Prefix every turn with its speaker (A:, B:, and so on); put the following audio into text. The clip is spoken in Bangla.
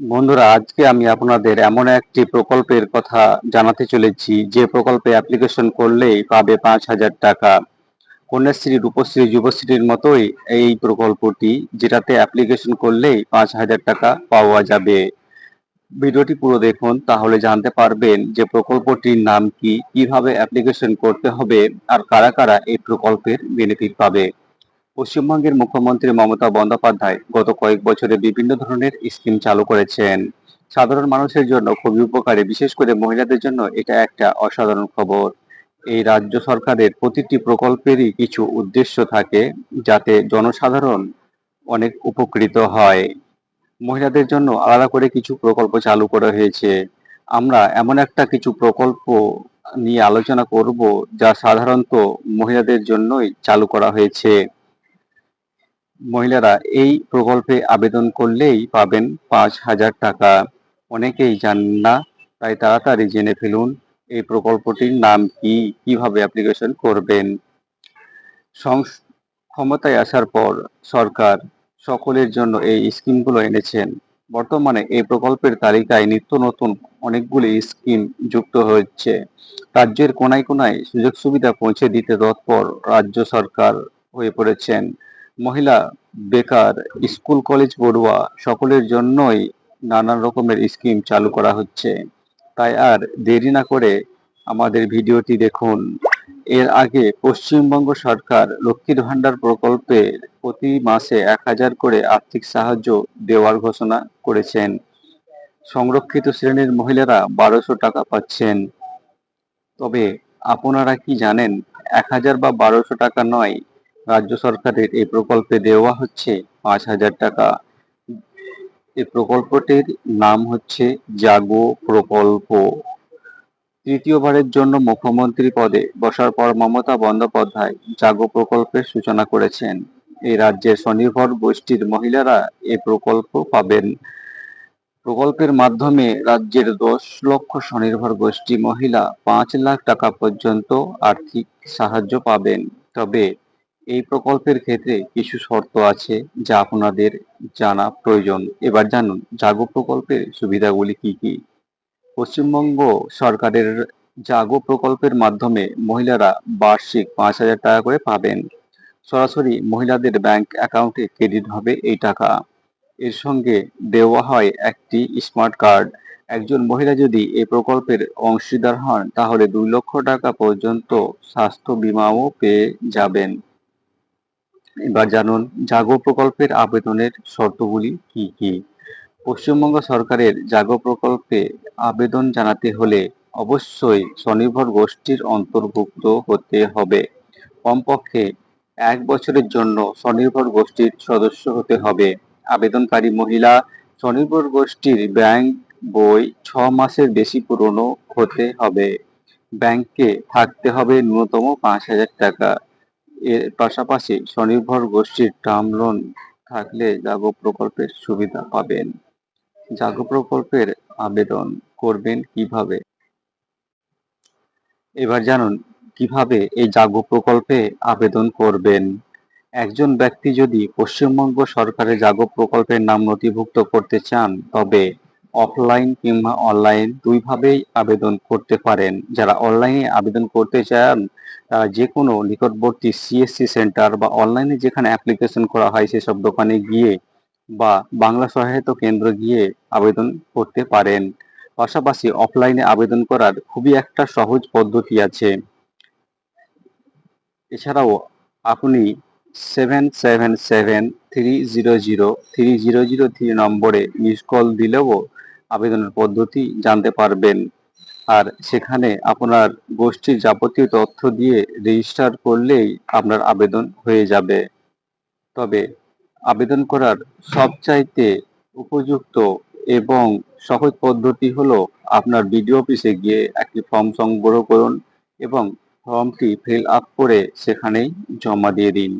A: বন্ধুরা, আজকে আমি আপনাদের এমন একটি প্রকল্পের কথা জানাতে চলেছি। যে প্রকল্পে অ্যাপ্লিকেশন করলেই পাবে পাঁচ হাজার টাকা। কন্যাশ্রী, রূপশ্রী, যুবশ্রীর মতোই এই প্রকল্পটি, যেটাতে অ্যাপ্লিকেশন করলেই পাঁচ হাজার টাকা পাওয়া যাবে। ভিডিওটি পুরো দেখুন, তাহলে জানতে পারবেন যে প্রকল্পটির নাম কি, কীভাবে অ্যাপ্লিকেশন করতে হবে, আর কারা কারা এই প্রকল্পের বেনিফিট পাবে। পশ্চিমবঙ্গের মুখ্যমন্ত্রী মমতা বন্দ্যোপাধ্যায় গত কয়েক বছরে বিভিন্ন ধরনের স্কিম চালু করেছেন। সাধারণ মানুষের জন্য খুবই উপকারী, বিশেষ করে মহিলাদের জন্য এটা একটা অসাধারণ খবর। এই রাজ্য সরকারের প্রতিটি প্রকল্পেরই কিছু উদ্দেশ্য থাকে যাতে জনসাধারণ অনেক উপকৃত হয়। মহিলাদের জন্য আলাদা করে কিছু প্রকল্প চালু করা হয়েছে। আমরা এমন একটা কিছু প্রকল্প নিয়ে আলোচনা করব যা সাধারণত মহিলাদের জন্যই চালু করা হয়েছে। মহিলারা এই প্রকল্পে আবেদন করলেই পাবেন পাঁচ হাজার টাকা। অনেকেই জানেন না, তাই তাড়াতাড়ি জেনে ফেলুন এই প্রকল্পটির নাম কি, কীভাবে অ্যাপ্লিকেশন করবেন। ক্ষমতায় আসার পর সরকার সকলের জন্য এই স্কিমগুলো এনেছেন। বর্তমানে এই প্রকল্পের তালিকায় নিত্য নতুন অনেকগুলি স্কিম যুক্ত হচ্ছে রাজ্যের কোনায় কোনায় সুযোগ সুবিধা পৌঁছে দিতে তৎপর রাজ্য সরকার হয়ে পড়েছেন। মহিলা, বেকার, স্কুল, কলেজ পড়ুয়া সকলের জন্যই নানান রকমের স্কিম চালু করা হচ্ছে। তাই আর দেরি না করে আমাদের ভিডিওটি দেখুন। এর আগে পশ্চিমবঙ্গ সরকার লক্ষ্মীর ভাণ্ডার প্রকল্পে প্রতি মাসে এক হাজার করে আর্থিক সাহায্য দেওয়ার ঘোষণা করেছেন। সংরক্ষিত শ্রেণির মহিলারা বারোশো টাকা পাচ্ছেন। তবে আপনারা কি জানেন, এক হাজার বা বারোশো টাকা নয় রাজ্য সরকারের এই প্রকল্পে দেওয়া হচ্ছে পাঁচ হাজার টাকা। এই প্রকল্পটির নাম হচ্ছে জাগো প্রকল্প। তৃতীয়বারের জন্য মুখ্যমন্ত্রী পদে বসার পর মমতা বন্দ্যোপাধ্যায় জাগো প্রকল্পের সূচনা করেছেন। এই রাজ্যের স্বনির্ভর গোষ্ঠীর মহিলারা এই প্রকল্প পাবেন। প্রকল্পের মাধ্যমে রাজ্যের দশ লক্ষ স্বনির্ভর গোষ্ঠী মহিলা পাঁচ লাখ টাকা পর্যন্ত আর্থিক সাহায্য পাবেন। তবে এই প্রকল্পের ক্ষেত্রে কিছু শর্ত আছে যা আপনাদের জানা প্রয়োজন। এবার জানুন, জাগো প্রকল্পের সুবিধাগুলি কি কি? পশ্চিমবঙ্গ সরকারের জাগো প্রকল্পের মাধ্যমে মহিলারা বার্ষিক পাঁচ হাজার টাকা করে পাবেন। সরাসরি মহিলাদের ব্যাংক অ্যাকাউন্টে ক্রেডিট হবে এই টাকা। এর সঙ্গে দেওয়া হয় একটি স্মার্ট কার্ড। একজন মহিলা যদি এই প্রকল্পের অংশীদার হন, তাহলে দুই লক্ষ টাকা পর্যন্ত স্বাস্থ্য বিমাও পেয়ে যাবেন। এবার জানুন, জাগো প্রকল্পের আবেদনের শর্তগুলি কি কি? পশ্চিমবঙ্গ সরকারের জাগো প্রকল্পে আবেদন জানাতে হলে অবশ্যই স্বনির্ভর গোষ্ঠীর অন্তর্ভুক্ত হতে হবে। কমপক্ষে এক বছরের জন্য স্বনির্ভর গোষ্ঠীর সদস্য হতে হবে। আবেদনকারী মহিলা স্বনির্ভর গোষ্ঠীর ব্যাংক বই ছ মাসের বেশি পুরনো হতে হবে। ব্যাংকে থাকতে হবে ন্যূনতম পাঁচ হাজার টাকা। এর পাশাপাশি স্বনির্ভর গোষ্ঠীর টার্ম লোন থাকলে জাগো প্রকল্পের সুবিধা পাবেন। জাগো প্রকল্পের আবেদন করবেন কীভাবে? এবার জানুন, কীভাবে এই জাগো প্রকল্পে আবেদন করবেন? একজন ব্যক্তি যদি পশ্চিমবঙ্গ সরকারের জাগো প্রকল্পের নাম নথিভুক্ত করতে চান, তবে অফলাইন কিংবা অনলাইন দুইভাবেই আবেদন করতে পারেন। যারা অনলাইনে আবেদন করতে চান, তারা যে কোনো নিকটবর্তী সিএসসি সেন্টার বা অনলাইনে যেখানে অ্যাপ্লিকেশন করা হয় সেসব দোকানে গিয়ে বা বাংলা সহায়তা কেন্দ্র গিয়ে আবেদন করতে পারেন। পাশাপাশি অফলাইনে আবেদন করার খুবই একটা সহজ পদ্ধতি আছে। এছাড়াও আপনি seven seven seven three zero zero three zero zero three নম্বরে মিস কল দিলেও আবেদনের পদ্ধতি জানতে পারবেন। আর সেখানে আপনার গোষ্ঠীর যাবতীয় তথ্য দিয়ে রেজিস্টার করলেই আপনার আবেদন হয়ে যাবে। তবে আবেদন করার সবচাইতে উপযুক্ত এবং সহজ পদ্ধতি হলো আপনার বিডিও অফিসে গিয়ে একটি ফর্ম সংগ্রহ করুন এবং ফর্মটি ফিল আপ করে সেখানেই জমা দিয়ে দিন।